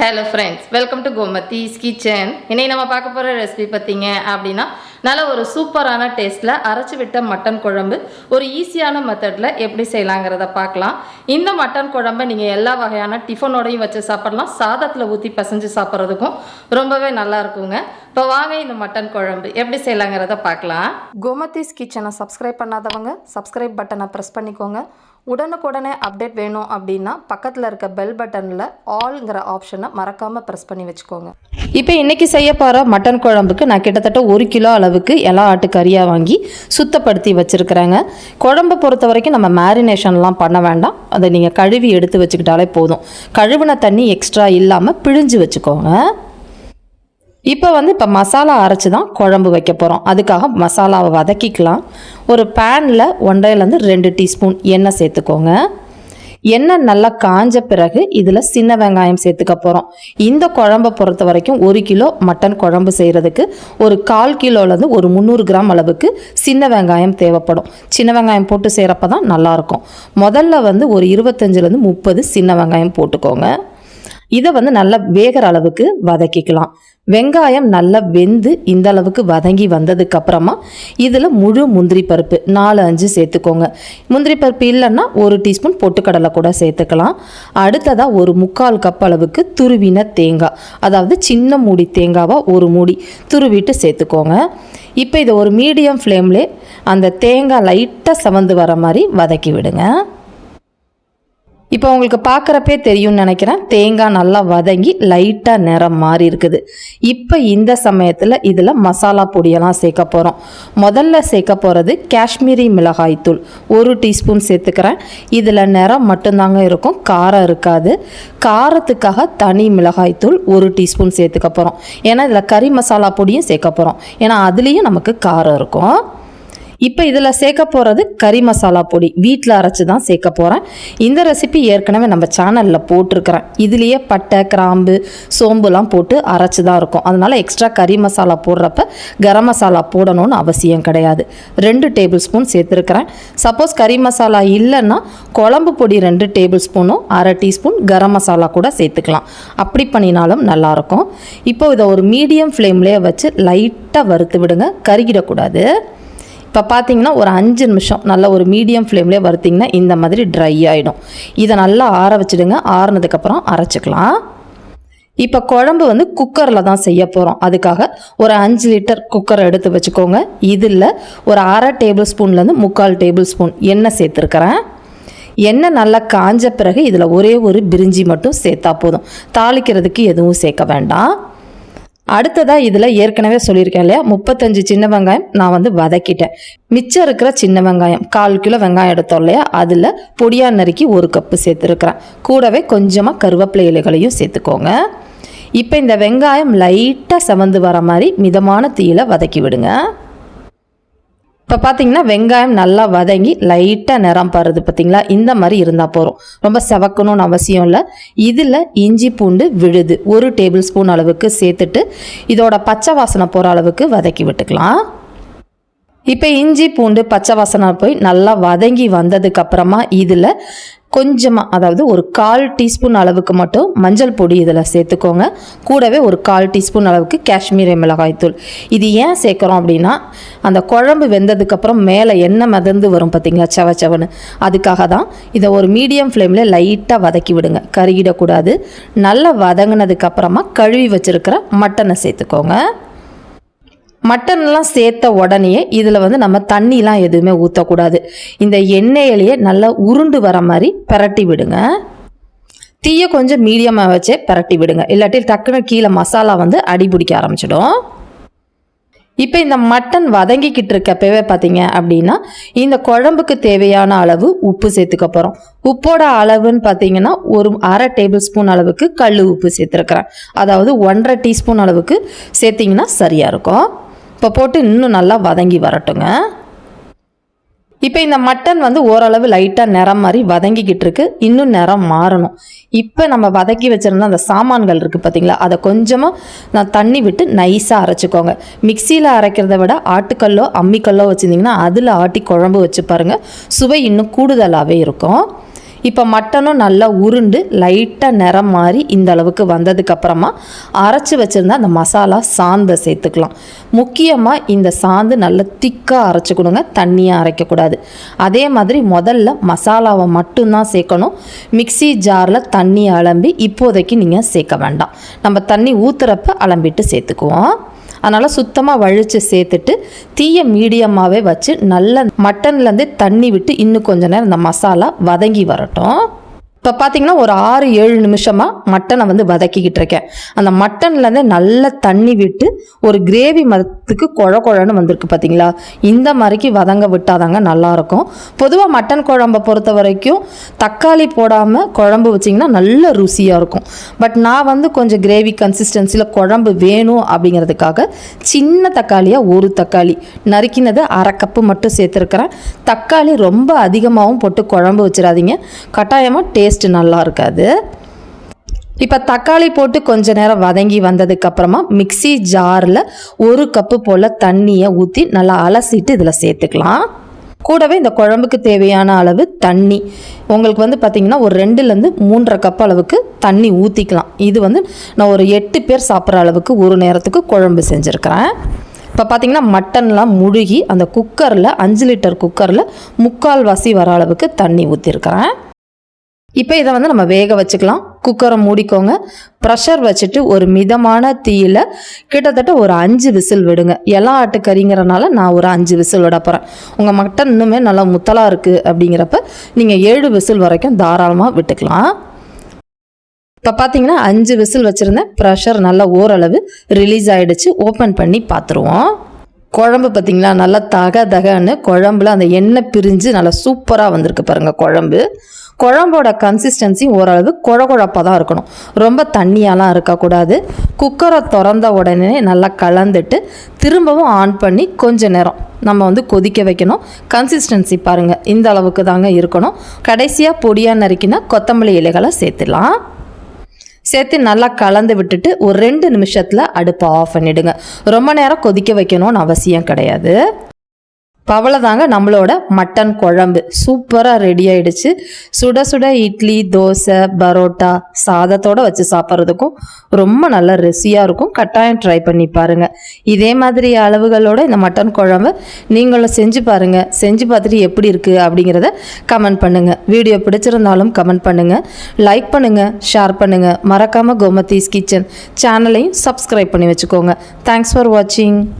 Hello friends welcome to Gomathi's kitchen இன்னைக்கு நம்ம பார்க்க போகிற ரெசிபி பார்த்தீங்க அப்படின்னா நல்ல ஒரு சூப்பரான டேஸ்ட்டில் அரைச்சி விட்ட மட்டன் குழம்பு ஒரு ஈஸியான மெத்தடில் எப்படி செய்யலாங்கிறத பார்க்கலாம். இந்த மட்டன் குழம்பை நீங்கள் எல்லா வகையான டிஃபனோடையும் வச்சு சாப்பிட்லாம். சாதத்தில் ஊற்றி பசைஞ்சு சாப்பிட்றதுக்கும் ரொம்பவே நல்லா இருக்குங்க. இப்போ வாங்க இந்த மட்டன் குழம்பு எப்படி செய்யலாங்கிறத பார்க்கலாம். கோமத்திஸ் கிச்சனை சப்ஸ்கிரைப் பண்ணாதவங்க சப்ஸ்கிரைப் பட்டனை ப்ரெஸ் பண்ணிக்கோங்க. உடனுக்குடனே அப்டேட் வேணும் அப்படின்னா பக்கத்தில் இருக்க பெல் பட்டனில் ஆல்ங்கிற ஆப்ஷனை மறக்காமல் ப்ரெஸ் பண்ணி வச்சுக்கோங்க. இப்போ இன்றைக்கி செய்ய போகிற மட்டன் குழம்புக்கு நான் கிட்டத்தட்ட ஒரு கிலோ அளவுக்கு எல்லா ஆட்டுக்கறியாக வாங்கி சுத்தப்படுத்தி வச்சுருக்கிறேங்க. குழம்பை பொறுத்த வரைக்கும் நம்ம மேரினேஷன்லாம் பண்ண வேண்டாம். அதை நீங்கள் கழுவி எடுத்து வச்சுக்கிட்டாலே போதும். கழுவின தண்ணி எக்ஸ்ட்ரா இல்லாமல் பிழிஞ்சு வச்சுக்கோங்க. இப்போ வந்து இப்போ மசாலா அரைச்சி தான் குழம்பு வைக்க போகிறோம் அதுக்காக மசாலாவை வதக்கிக்கலாம். ஒரு பேனில் ஒன்றையிலேருந்து ரெண்டு டீஸ்பூன் எண்ணெய் சேர்த்துக்கோங்க. எண்ணெய் நல்லா காஞ்ச பிறகு இதில் சின்ன வெங்காயம் சேர்த்துக்க போகிறோம் இந்த குழம்பை பொறுத்த வரைக்கும் ஒரு கிலோ மட்டன் குழம்பு செய்கிறதுக்கு ஒரு கால் கிலோலேருந்து ஒரு முந்நூறு கிராம் அளவுக்கு சின்ன வெங்காயம் தேவைப்படும். சின்ன வெங்காயம் போட்டு செய்கிறப்ப தான் நல்லாயிருக்கும் முதல்ல வந்து ஒரு இருபத்தஞ்சிலேருந்து முப்பது சின்ன வெங்காயம் போட்டுக்கோங்க. இதை வந்து நல்லா வேகிற அளவுக்கு வதக்கிக்கலாம். வெங்காயம் நல்லா வெந்து இந்த அளவுக்கு வதங்கி வந்ததுக்கு அப்புறமா இதில் முழு முந்திரி பருப்பு நாலு அஞ்சு சேர்த்துக்கோங்க. முந்திரி பருப்பு இல்லைன்னா ஒரு டீஸ்பூன் பொட்டுக்கடலை கூட சேர்த்துக்கலாம். அடுத்ததாக ஒரு முக்கால் கப் அளவுக்கு துருவின தேங்காய். அதாவது சின்ன மூடி தேங்காவாக ஒரு மூடி துருவிட்டு சேர்த்துக்கோங்க. இப்போ இதை ஒரு மீடியம் ஃப்ளேம்லே அந்த தேங்காய் லைட்டாக சவந்து வர மாதிரி வதக்கி விடுங்க. இப்போ உங்களுக்கு பார்க்குறப்பே தெரியும்னு நினைக்கிறேன். தேங்காய் நல்லா வதங்கி லைட்டாக நிறம் மாறி இருக்குது. இப்போ இந்த சமயத்தில் இதில் மசாலா பொடியெல்லாம் சேர்க்க போகிறோம் முதல்ல சேர்க்க போகிறது காஷ்மீரி மிளகாய்த்தூள் ஒரு டீஸ்பூன் சேர்த்துக்கிறேன். இதில் நிறம் மட்டும்தாங்க இருக்கும். காரம் இருக்காது. காரத்துக்காக தனி மிளகாய் தூள் ஒரு டீஸ்பூன் சேர்த்துக்க போகிறோம் ஏன்னா இதில் கறி மசாலா பொடியும் சேர்க்க போகிறோம் ஏன்னா அதுலேயும் நமக்கு காரம் இருக்கும். இப்போ இதில் சேர்க்க போகிறது கறி மசாலா பொடி. வீட்டில் அரைச்சி தான் சேர்க்க போகிறேன் இந்த ரெசிபி ஏற்கனவே நம்ம சேனலில் போட்டிருக்கிறேன். இதுலேயே பட்டை கிராம்பு சோம்புலாம் போட்டு அரைச்சி தான் இருக்கும். அதனால் எக்ஸ்ட்ரா கறி மசாலா போடுறப்ப கரம் மசாலா போடணும்னு அவசியம் கிடையாது. ரெண்டு டேபிள் ஸ்பூன் சேர்த்துருக்கிறேன். சப்போஸ் கறி மசாலா இல்லைன்னா குழம்பு பொடி ரெண்டு டேபிள் ஸ்பூனும் அரை டீஸ்பூன் கரம் மசாலா கூட சேர்த்துக்கலாம். அப்படி பண்ணினாலும் நல்லாயிருக்கும் இப்போ இதை ஒரு மீடியம் ஃப்ளேம்லேயே வச்சு லைட்டாக வறுத்து விடுங்க. கருகிடக்கூடாது. இப்போ பார்த்தீங்கன்னா ஒரு அஞ்சு நிமிஷம் நல்ல ஒரு மீடியம் ஃப்ளேம்லேயே வறுத்திங்கன்னா இந்த மாதிரி ட்ரை ஆகிடும் இதை நல்லா ஆற வச்சுடுங்க. ஆறுனதுக்கப்புறம் அரைச்சிக்கலாம். இப்போ குழம்பு வந்து குக்கரில் தான் செய்ய போகிறோம் அதுக்காக ஒரு அஞ்சு லிட்டர் குக்கரை எடுத்து வச்சுக்கோங்க. இதில் ஒரு அரை டேபிள் ஸ்பூன்லேருந்து முக்கால் டேபிள் ஸ்பூன் எண்ணெய் சேர்த்துருக்குறேன். எண்ணெய் நல்லா காஞ்ச பிறகு இதில் ஒரே ஒரு பிரிஞ்சி மட்டும் சேர்த்தா போதும். தாளிக்கிறதுக்கு எதுவும் சேர்க்க வேண்டாம். அடுத்ததாக இதில் ஏற்கனவே சொல்லியிருக்கேன் இல்லையா? முப்பத்தஞ்சு சின்ன வெங்காயம் நான் வந்து வதக்கிட்டேன். மிச்சம் இருக்கிற சின்ன வெங்காயம் கால் கிலோ வெங்காயம் எடுத்தோம் இல்லையா? அதில் பொடியாக நறுக்கி ஒரு கப்பு சேர்த்துருக்குறேன். கூடவே கொஞ்சமாக கருவேப்பிலை இலைகளையும் சேர்த்துக்கோங்க. இப்போ இந்த வெங்காயம் லைட்டாக செவந்து வர மாதிரி மிதமான தீயில வதக்கி விடுங்க. இப்போ பார்த்தீங்கன்னா வெங்காயம் நல்லா வதங்கி லைட்டாக நிறம் பாருது பார்த்தீங்களா இந்த மாதிரி இருந்தால் போகிறோம் ரொம்ப செவக்கணும்னு அவசியம் இல்லை. இதில் இஞ்சி பூண்டு விழுது. ஒரு டேபிள் ஸ்பூன் அளவுக்கு சேர்த்துட்டு இதோட பச்சை வாசனை போகிற அளவுக்கு வதக்கி விட்டுக்கலாம். இப்போ இஞ்சி பூண்டு பச்சை வாசனை போய் நல்லா வதங்கி வந்ததுக்கப்புறமா இதில் கொஞ்சமாக அதாவது ஒரு கால் டீஸ்பூன் அளவுக்கு மட்டும் மஞ்சள் பொடி இதில் சேர்த்துக்கோங்க. கூடவே ஒரு கால் டீஸ்பூன் அளவுக்கு காஷ்மீரி மிளகாய்த்தூள் இது ஏன் சேர்க்குறோம் அப்படின்னா அந்த குழம்பு வெந்ததுக்கப்புறம் மேலே எண்ணெய் மிதந்து வரும் பார்த்தீங்களா செவ செவன்னு. அதுக்காக தான் இதை ஒரு மீடியம் ஃப்ளேமில் லைட்டாக வதக்கி விடுங்க. கருகிடக்கூடாது. நல்லா வதங்கினதுக்கப்புறமா கழுவி வச்சுருக்கிற மட்டனை சேர்த்துக்கோங்க. மட்டன்லாம் சேர்த்த உடனே இதில் வந்து நம்ம தண்ணிலாம் எதுவுமே ஊற்றக்கூடாது இந்த எண்ணெயிலேயே நல்லா உருண்டு வர மாதிரி பிரட்டி விடுங்க. தீயை கொஞ்சம் மீடியமாக வச்சே பிரட்டி விடுங்க. இல்லாட்டி டக்குன்னு கீழே மசாலா வந்து அடி பிடிக்க ஆரம்பிச்சிடும். இப்போ இந்த மட்டன் வதங்கிக்கிட்டு இருக்கப்பவே பார்த்தீங்க அப்படின்னா இந்த குழம்புக்கு தேவையான அளவு உப்பு சேர்த்துக்க போகிறோம் உப்போட அளவுன்னு பார்த்தீங்கன்னா ஒரு அரை டேபிள் ஸ்பூன் அளவுக்கு கல் உப்பு சேர்த்துருக்குறேன். அதாவது ஒன்றரை டீஸ்பூன் அளவுக்கு சேர்த்திங்கன்னா சரியாக இருக்கும். இப்போ போட்டு இன்னும் நல்லா வதங்கி வரட்டுங்க. இப்போ இந்த மட்டன் வந்து ஓரளவு லைட்டாக நிறம் மாதிரி வதங்கிக்கிட்டு இருக்கு. இன்னும் நிறம் மாறணும். இப்போ நம்ம வதக்கி வச்சுருந்த அந்த சாமான்கள் இருக்குது பார்த்தீங்களா அதை கொஞ்சமாக நான் தண்ணி விட்டு நைஸாக அரைச்சிக்கோங்க. மிக்சியில் அரைக்கிறத விட ஆட்டுக்கல்லோ அம்மிக்கல்லோ வச்சுருந்தீங்கன்னா அதில் ஆட்டி குழம்பு வச்சு பாருங்கள் சுவை இன்னும் கூடுதலாகவே இருக்கும். இப்போ மட்டனும் நல்லா உருண்டு லைட்டாக நிறம் மாறி இந்த அளவுக்கு வந்ததுக்கப்புறமா அரைச்சி வச்சுருந்தா அந்த மசாலா சாந்தை சேர்த்துக்கலாம். முக்கியமாக இந்த சாந்து நல்லா திக்காக அரைச்சி கொடுங்க தண்ணியாக அரைக்கக்கூடாது அதே மாதிரி முதல்ல மசாலாவை மட்டும்தான் சேர்க்கணும். மிக்ஸி ஜாரில் தண்ணி அலம்பி இப்போதைக்கு நீங்கள் சேர்க்க வேண்டாம். நம்ம தண்ணி ஊற்றுறப்ப அலம்பிட்டு சேர்த்துக்குவோம். அதனால் சுத்தமாக வழித்து சேர்த்துட்டு தீயை மீடியமாகவே வச்சு நல்ல மட்டன்லேருந்து தண்ணி விட்டு இன்னும் கொஞ்ச நேரம் இந்த மசாலா வதங்கி வரட்டும். இப்போ பார்த்தீங்கன்னா ஒரு ஆறு ஏழு நிமிஷமாக மட்டனை வந்து வதக்கிக்கிட்டு இருக்கேன் அந்த மட்டன்லேருந்து நல்ல தண்ணி விட்டு ஒரு கிரேவி மரத்துக்கு குழ குழன்னு வந்திருக்கு பார்த்தீங்களா இந்த மாதிரிக்கு வதங்க விட்டாதாங்க நல்லாயிருக்கும். பொதுவாக மட்டன் குழம்பை பொறுத்த வரைக்கும் தக்காளி போடாமல் குழம்பு வச்சிங்கன்னா நல்ல ருசியாக இருக்கும். பட் நான் வந்து கொஞ்சம் கிரேவி கன்சிஸ்டன்சியில் குழம்பு வேணும் அப்படிங்கிறதுக்காக சின்ன தக்காளியாக ஒரு தக்காளி நறுக்கினது அரை கப்பு மட்டும் சேர்த்துருக்குறேன். தக்காளி ரொம்ப அதிகமாகவும் போட்டு குழம்பு வச்சிடாதீங்க. கட்டாயமாக டேஸ்ட் நல்லா இருக்காது இப்போ தக்காளி போட்டு கொஞ்ச நேரம் வதங்கி வந்ததுக்கப்புறமா மிக்ஸி ஜாரில் ஒரு கப்பு போல் தண்ணியை ஊற்றி நல்லா அலசிட்டு இதில் சேர்த்துக்கலாம். கூடவே இந்த குழம்புக்கு தேவையான அளவு தண்ணி. உங்களுக்கு வந்து பார்த்திங்கன்னா ஒரு ரெண்டுலேருந்து மூன்றரை கப் அளவுக்கு தண்ணி ஊற்றிக்கலாம் இது வந்து நான் ஒரு எட்டு பேர் சாப்பிட்ற அளவுக்கு ஒரு நேரத்துக்கு குழம்பு செஞ்சுருக்கிறேன். இப்போ பார்த்திங்கன்னா மட்டன்லாம் முழுகி அந்த குக்கரில் அஞ்சு லிட்டர் குக்கரில் முக்கால் வாசி வர அளவுக்கு தண்ணி ஊற்றிருக்கிறேன் இப்போ இதை வந்து நம்ம வேக வச்சுக்கலாம். குக்கரை மூடிக்கோங்க. ப்ரெஷர் வச்சுட்டு ஒரு மிதமான தீயில் கிட்டத்தட்ட ஒரு அஞ்சு விசில் விடுங்க. எல்லா ஆட்டுக்கறிங்கிறனால நான் ஒரு அஞ்சு விசில் விட போகிறேன் உங்கள் மட்டன் இன்னுமே நல்லா முத்தலாக இருக்குது அப்படிங்கிறப்ப நீங்கள் ஏழு விசில் வரைக்கும் தாராளமாக விட்டுக்கலாம். இப்போ பார்த்தீங்கன்னா அஞ்சு விசில் வச்சுருந்தேன் ப்ரெஷர் நல்லா ஓரளவு ரிலீஸ் ஆகிடுச்சு ஓப்பன் பண்ணி பார்த்துருவோம் குழம்பு பார்த்தீங்களா நல்லா தக தகன்னு குழம்புல அந்த எண்ணெய் பிரிஞ்சு நல்லா சூப்பராக வந்திருக்கு பாருங்கள் குழம்பு. குழம்போட கன்சிஸ்டன்சி ஓரளவு குழ குழப்பாக தான் இருக்கணும். ரொம்ப தண்ணியாலாம் இருக்கக்கூடாது. குக்கரை திறந்த உடனே நல்லா கலந்துட்டு திரும்பவும் ஆன் பண்ணி கொஞ்ச நேரம் நம்ம வந்து கொதிக்க வைக்கணும். கன்சிஸ்டன்சி பாருங்கள் இந்த அளவுக்கு தாங்க இருக்கணும். கடைசியாக பொடியாக நறுக்கினா கொத்தமல்லி இலைகளை சேர்த்துடலாம். சேர்த்து நல்லா கலந்து விட்டுட்டு ஒரு ரெண்டு நிமிஷத்தில் அடுப்பை ஆஃப் பண்ணிவிடுங்க ரொம்ப நேரம் கொதிக்க வைக்கணும்னு அவசியம் கிடையாது. பவளதாங்க நம்மளோட மட்டன் குழம்பு. சூப்பராக ரெடி ஆயிடுச்சு. சுட சுட இட்லி தோசை பரோட்டா சாதத்தோடு வச்சு சாப்பிட்றதுக்கும் ரொம்ப நல்ல ருசியாக இருக்கும். கட்டாயம் ட்ரை பண்ணி பாருங்கள் இதே மாதிரி அளவுகளோட இந்த மட்டன் குழம்பு நீங்களும் செஞ்சு பாருங்கள் செஞ்சு பார்த்துட்டு எப்படி இருக்குது அப்படிங்கிறத கமெண்ட் பண்ணுங்கள் வீடியோ பிடிச்சிருந்தாலும் கமெண்ட் பண்ணுங்கள் லைக் பண்ணுங்கள் ஷேர் பண்ணுங்கள் மறக்காமல் கோமதீஸ் கிச்சன் சேனலையும் சப்ஸ்கிரைப் பண்ணி வச்சுக்கோங்க. தேங்க்ஸ் ஃபார் வாட்சிங்